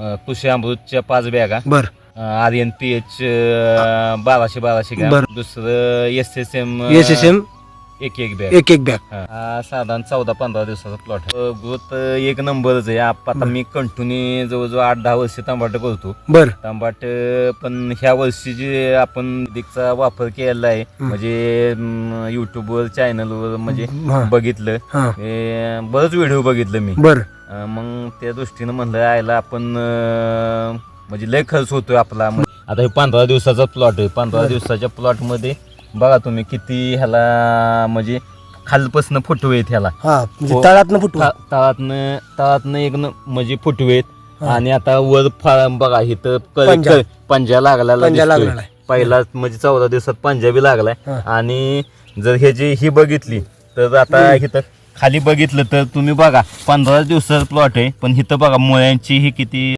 कृषी अमृतच्या पाच बॅगा. बर. आर एन पी एच बाराशे बाराशे ग्रॅम. बरं. दुसरं S S M S S M एक एक बॅग. एक एक बॅग. हा. साधारण चौदा पंधरा दिवसाचा प्लॉट आहे. ग्रोथ एक नंबरच आहे. आप- आता. मी कंटिन्यू जवळजवळ आठ दहा वर्ष तांबाट करतो. बर. तांबाट पण ह्या वर्षी जे आपण दिकचा वापर केलेला आहे. म्हणजे युट्यूबवर चॅनलवर म्हणजे हा. बघितलं हा. हे बरंच व्हिडिओ बघितलं मी. बर. मग त्या दृष्टीनं म्हणलं यायला आपण म्हणजे लय खर्च होतोय आपला आता हे पंधरा दिवसाचा प्लॉट आहे पंधरा. दिवसाच्या प्लॉटमध्ये बघा तुम्ही किती ह्याला म्हणजे खालपासनं फुटवे आहेत ह्याला हा म्हणजे हो. तळातनं फुटू ता- तळातनं तळातनं एक न- म्हणजे फुटवे आहेत हा. आणि आता वर फा बघा इथं पंजा. लागला. पहिला म्हणजे चौदा दिवसात पंजाबी लागलाय. आणि जर हे जी ही बघितली तर आता. इथं खाली बघितलं तर तुम्ही बघा पंधरा दिवसाचा प्लॉट आहे पण इथं बघा मुळ्यांची ही किती